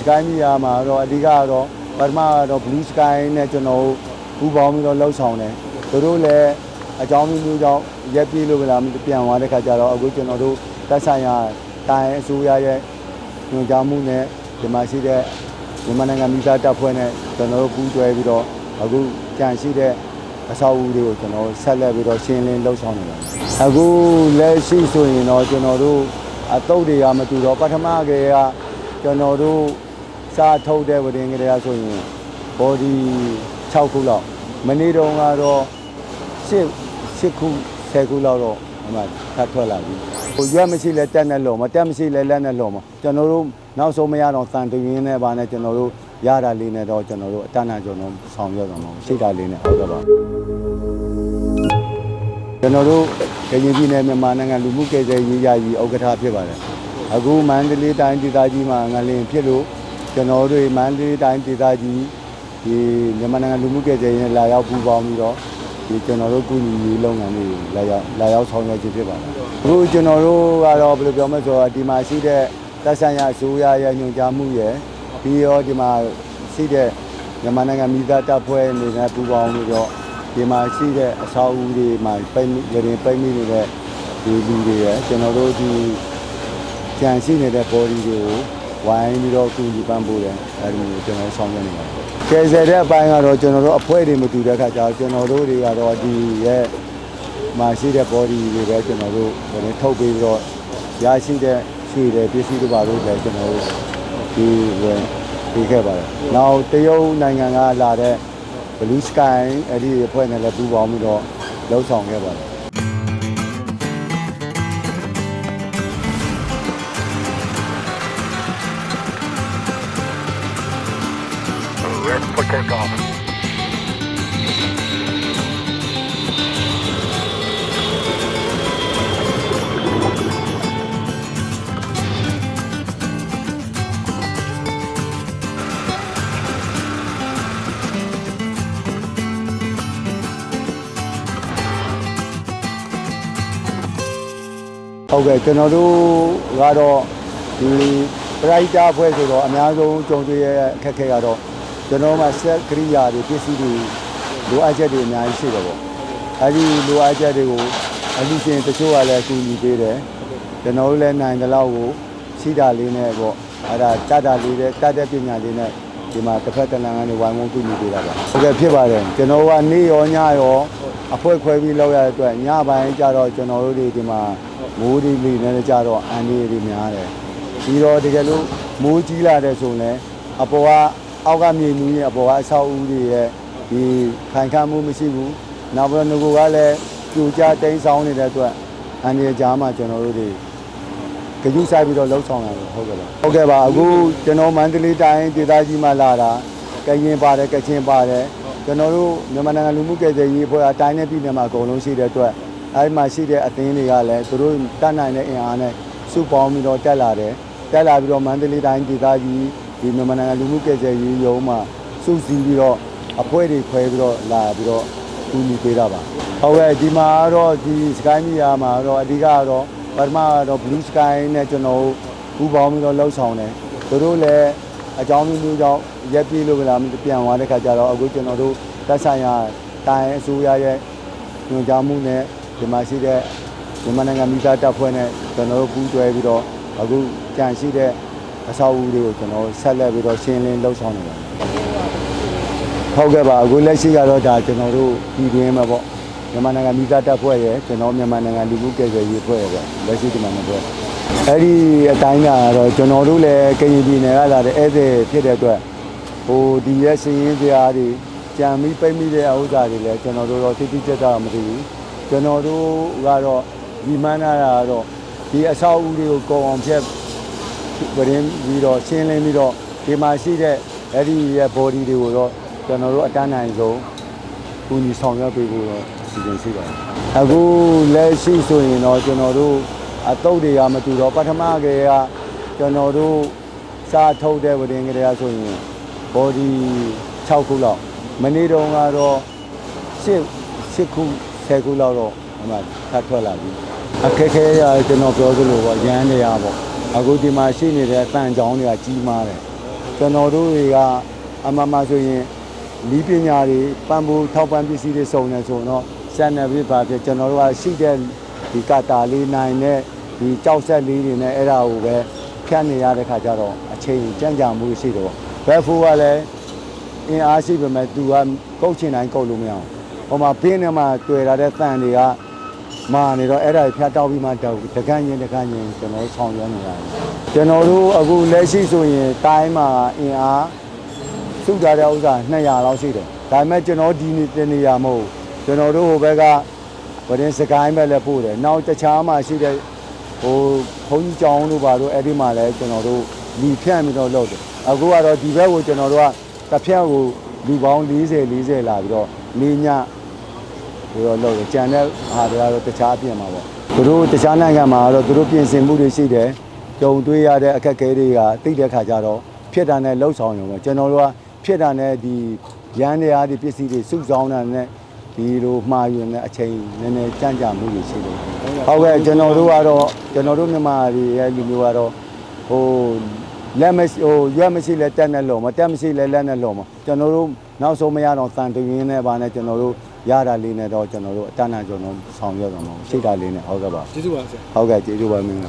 Sky Media မှာတော့အဓိကကတော့ပထမကတော့ Blue Sky နဲ့ကျွန်တော်တို့ပူးပေါင်းပြီးတော့လှုပ်ဆောင်တယ်သူတို့လည်းအကြောင်းမျိုးမျိုးကြောင့်ရက်ပြေးလို့မလားပြန်သွားတဲ့ခါကျတော့အခုကျွန်တော်တို့တက်ဆိုင်ရာတိုင်းအစိုးရရဲ့ညွှန်ကြားမှုနဲ့ဒီမှာရှိတဲ့မြန်မာနိုင်ငံမိသားတပ်ဖွဲ့နဲ့ကျွန်တော်တို့ပူးတွဲပြီးတော့အခုကြံရှိတဲ့အဆောက်အဦတွေကိုကျွန်တော်ဆက်လက်ပြီးတော့ရှင်းလင်းလှုပ်ဆောင်နေပါတယ်အခုလက်ရှိဆိုရင်တော့ကျွန်တော်တို့အတုပ်တွေကမတူတော့ပထမကလေးက ကျွန်တော်တို့စားထုတ်တဲ့ဝရင်ကလေးကဆိုရင် body 6ခုလောက်မနေ့တုန်းကတော့10 10ခု10ခုလောက်တော့ဟိုမှာထပ်ထွက်လာပြီဟိုရွက်မရှိလဲတက်နဲ့လုံးမတက်မရှိလဲလက်နဲ့လုံးမကျွန်တော်တို့နောက်ဆုံးမရတော့တန်တရင်းနဲ့ပါနဲ့ကျွန်တော်တို့ရတာလေးနဲ့တော့ကျွန်တော်တို့အတန်းအကျွန်တော်ဆောင်ရွက်တော့မှာရှိတာလေးနဲ့ဟုတ်ကဲ့ပါကျွန်တော်တို့ကရင်ပြည်နယ်မြန်မာနိုင်ငံလူမှုကယ်ဆယ်ရေးရာကြီးဥက္ကဋ္ဌဖြစ်ပါတယ် အခုမန္တလေးတိုင်းဒေသကြီးမှာငလင်ဖြစ်လို့ကျွန်တော်တို့မန္တလေးတိုင်းဒေသကြီးဒီမြန်မာနိုင်ငံလူမှုကယ်ဆယ်ရေးနဲ့လာရောက်ပူးပေါင်းပြီးတော့ဒီကျွန်တော်တို့ကုညီရေးလုပ်ငန်းတွေလာရောက်လာရောက်ဆောင်ရွက်ခြင်းဖြစ်ပါတယ်။အခုကျွန်တော်တို့ကတော့ဘယ်လိုပြောမလဲဆိုတော့ဒီမှာရှိတဲ့သက်ဆိုင်ရာအစိုးရရဲ့ညွှန်ကြားမှုရယ်ပြီးတော့ဒီမှာရှိတဲ့မြန်မာနိုင်ငံမိသားတပ်ဖွဲ့အနေနဲ့ပူးပေါင်းပြီးတော့ဒီမှာရှိတဲ့အဆောက်အဦတွေမှာပိတ်မိရရင်ပိတ်မိနေတဲ့ဒီလူတွေရယ်ကျွန်တော်တို့ဒီ ကြံရှိနေတဲ့ body တွေကိုဝိုင်းပြီးတော့ကုညီပန်းပို့တယ်အဲဒီလိုကျွန်တော်ဆောင်ရွက်နေပါတယ်ကယ်ဆယ်တဲ့အပိုင်းကတော့ကျွန်တော်တို့အဖွဲတွေမတူတဲ့ခါကျတော့ကျွန်တော်တို့တွေကတော့ဒီရဲ့မှာရှိတဲ့ body တွေပဲကျွန်တော်တို့ဟိုနေထုတ်ပြီးတော့ရရှိတဲ့ရွှေတဲ့ပစ္စည်းတွေပါလို့လည်းကျွန်တော်တို့ဒီဝင်ပြီးခဲ့ပါတယ်။နောက်တရုတ်နိုင်ငံကလာတဲ့ Blue Sky အဲ့ဒီအဖွဲ့နဲ့လည်းပူးပေါင်းပြီးတော့လှုပ်ဆောင်ခဲ့ပါတယ် Ready for takeoff. ဟုတ်ကဲ့ကျွန်တော်တို့ကတော့ဒီပရိုက်တာဖွဲ့ဆိုတော့အများဆုံးကြုံတွေ့ရတဲ့အခက်အခဲကတော့ ကျွန်တော်မှစက်ကရိယာတွေပစ္စည်းတွေလိုအပ်ချက်တွေအများကြီးရှိတယ်ပေါ့အဲဒီလိုအပ်ချက်တွေကိုအလူရှင်တချို့ကလည်းအကူအညီပေးတယ်ကျွန်တော်တို့လည်းနိုင်တဲ့လောက်ကိုရှိတာလေးနဲ့ပေါ့အဲဒါတတ်တာလေးနဲ့တတ်တဲ့ပညာလေးနဲ့ဒီမှာတစ်ဖက်တစ်လမ်းကနေဝိုင်းဝန်းကူညီပေးတာပါဟုတ်ကဲ့ဖြစ်ပါတယ်ကျွန်တော်ကနေ့ရောညရောအဖွဲခွဲပြီးလောက်ရတဲ့အတွက်ညပိုင်းကျတော့ကျွန်တော်တို့တွေဒီမှာမိုးဒီလေးနဲ့ကြတော့အန်ဒီတွေများတယ်ပြီးတော့တကယ်လို့မိုးကြီးလာတဲ့ဆိုရင်လည်းအပေါ်က အောက်ကမြေနူးရဲ့အပေါ်ကအဆောက်အဦတွေရဲ့ဒီခိုင်ခန့်မှုမရှိဘူးနောက်ပြီးတော့ငကိုကလည်းပြူကြတိန်းဆောင်နေတဲ့အတွက်အန်ဒီကြားမှာကျွန်တော်တို့တွေကြည့်ဆိုင်ပြီးတော့လှုပ်ဆောင်ရတယ်ဟုတ်ကဲ့ပါဟုတ်ကဲ့ပါအခုကျွန်တော်မန္တလေးတိုင်းဒေသကြီးမှာလာတာကရင်ပါတယ်ကချင်ပါတယ်ကျွန်တော်တို့မြန်မာနိုင်ငံလူမှုကယ်ဆယ်ရေးအဖွဲ့အတိုင်းနဲ့ပြည်နယ်မှာအကုန်လုံးရှိတဲ့အတွက်အဲဒီမှာရှိတဲ့အသင်းတွေကလည်းသူတို့တတ်နိုင်တဲ့အင်အားနဲ့စုပေါင်းပြီးတော့တက်လာတယ်တက်လာပြီးတော့မန္တလေးတိုင်းဒေသကြီး ဒီမြန်မာနိုင်ငံလူမှုကယ်ဆယ်ရေးရုံးမှာစုစည်းပြီးတော့အဖွဲ့တွေခွဲပြီးတော့လာပြီးတော့ကူညီပေးတာပါဟုတ်ကဲ့ဒီမှာကတော့ဒီ Sky Media မှာတော့အဓိကကတော့ပထမကတော့ Blue Sky နဲ့ကျွန်တော်တို့ပူးပေါင်းပြီးတော့လှုပ်ဆောင်တယ်သူတို့လည်းအကြောင်းမျိုးမျိုးကြောင့်ရက်ပြေးလို့မလားပြန်သွားတဲ့ခါကျတော့အခုကျွန်တော်တို့တက်ဆိုင်ရာတိုင်းအစိုးရရဲ့ညွှန်ကြားမှုနဲ့ဒီမှာရှိတဲ့မြန်မာနိုင်ငံမိသားတပ်ဖွဲ့နဲ့ကျွန်တော်တို့ပူးတွဲပြီးတော့အခုကြံရှိတဲ့ အဆောက်အဦတွေကိုကျွန်တော်ဆက်လက်ပြီးတော့ရှင်းလင်းလှုပ်ဆောင်နေပါတယ်။ဟုတ်ကဲ့ပါအခုလက်ရှိကတော့ဒါကျွန်တော်တို့ပြည်တွင်းမှာပေါ့မြန်မာနိုင်ငံမိသားတပ်ဖွဲ့ရဲ့ကျွန်တော်မြန်မာနိုင်ငံလူမှုကယ်ဆယ်ရေးအဖွဲ့ရဲ့ပေါ့လက်ရှိဒီမှာနှစ်ဖွဲ့အဲ့ဒီအတိုင်းကတော့ကျွန်တော်တို့လည်းကရင်ပြည်နယ်ကလာတဲ့ဧည့်သည်ဖြစ်တဲ့အတွက်ဟိုဒီရဲ့စည်ရင်းစရာတွေကြံပြီးပိတ်မိတဲ့ဥစ္စာတွေလည်းကျွန်တော်တို့တော့တိတိကျကျမသိဘူးကျွန်တော်တို့ကတော့ဒီမှန်းလာတာကတော့ဒီအဆောက်အဦတွေကိုကုန်အောင်ဖြတ် ပရင်ပြီးတော့ရှင်းလင်းပြီးတော့ဒီမှာရှိတဲ့အဲ့ဒီရဲ့ body တွေကိုတော့ကျွန်တော်တို့အတန်းနိုင်ဆုံးကူညီဆောင်ရွက်ပေးဖို့တော့အစီအစဉ်ရှိပါတယ်အခုလက်ရှိဆိုရင်တော့ကျွန်တော်တို့အတုပ်တွေကမတူတော့ပထမကလေးကကျွန်တော်တို့စားထုတ်တဲ့ဝရင်ကလေးကဆိုရင် body 6ခုလောက်မနေ့တုန်းကတော့10 10ခု10ခုလောက်တော့ဟိုမှာထပ်ထွက်လာပြီအခက်ခဲရကျွန်တော်ပြောသလိုပေါ့ရန်နေရပေါ့ အခုဒီမှာရှိနေတဲ့တန်ချောင်းတွေကကြီးမားတယ်ကျွန်တော်တို့တွေကအမှန်မှန်ဆိုရင်လီးပညာတွေပံ့ပိုးထောက်ပံ့ပစ္စည်းတွေစုံနေဆိုတော့စံနယ်ပြပါဖြစ်ကျွန်တော်တို့ကရှိတဲ့ဒီကတာလေးနိုင်နဲ့ဒီကြောက်ဆက်လေးတွေနဲ့အဲ့ဒါကိုပဲဖြတ်နေရတဲ့ခါကျတော့အချိန်ကြမ်းကြမှုရှိတော့ဘက်ဖိုးကလည်းအင်အားရှိပေမဲ့သူကကုတ်ချင်တိုင်းကုတ်လို့မရအောင်ဟိုမှာဘင်းထဲမှာတွေ့လာတဲ့တန်တွေက မာနေတော့အဲ့ဒါတွေဖြတ်တောက်ပြီးမှတောက်တကန်းချင်းတကန်းချင်းကျွန်တော်တို့ဆောင်ရွက်နေရတယ်ကျွန်တော်တို့အခုလက်ရှိဆိုရင်တိုင်းမှာအင်အားစုကြတဲ့ဥစ္စာ200လောက်ရှိတယ်ဒါပေမဲ့ကျွန်တော်ဒီနေ့တနေရမဟုတ်ဘူးကျွန်တော်တို့ဟိုဘက်ကဗရင်စကိုင်းဘက်လည်းပို့တယ်နောက်တခြားမှာရှိတဲ့ဟိုဘုန်းကြီးကျောင်းတို့ဘာတို့အဲ့ဒီမှာလည်းကျွန်တော်တို့လီဖြန့်ပြီးတော့လုပ်တယ်အခုကတော့ဒီဘက်ကိုကျွန်တော်တို့ကတစ်ဖြန့်ကိုလူပေါင်း40 40လာပြီးတော့နေည ပြီးတော့လုပ်တယ်ကြံတဲ့ဟာတွေကတော့တခြားအပြင်မှာပေါ့သူတို့တခြားနိုင်ငံမှာကတော့သူတို့ပြင်ဆင်မှုတွေရှိတယ်ကြုံတွေ့ရတဲ့အခက်အခဲတွေကသိတဲ့ခါကျတော့ဖြစ်တာနဲ့လှုပ်ဆောင်ရုံပဲကျွန်တော်တို့ကဖြစ်တာနဲ့ဒီရန်တရားတွေပစ္စည်းတွေစုဆောင်းတာနဲ့ဒီလိုမှားယူနေအချိန်နည်းနည်းကြန့်ကြာမှုတွေရှိတယ်ဟုတ်ကဲ့ကျွန်တော်တို့ကတော့ကျွန်တော်တို့မြန်မာတွေရဲ့လူမျိုးကတော့ဟိုလက်မရှိဟိုရွက်မရှိလဲတက်နဲ့လုံးမတက်မရှိလဲလက်နဲ့လုံးမကျွန်တော်တို့နောက်ဆုံးမရတော့တန်တရင်းနဲ့ပါနဲ့ကျွန်တော်တို့ ရတာလေးနဲ့တော့ကျွန်တော်တို့အတန်းအကျွန်တော်ဆောင်ရွက်တော့မှာရှိတာလေးနဲ့ဟုတ်ကဲ့ပါကျေးဇူးပါဆရာဟုတ်ကဲ့ကျေးဇူးပါမင်းတို့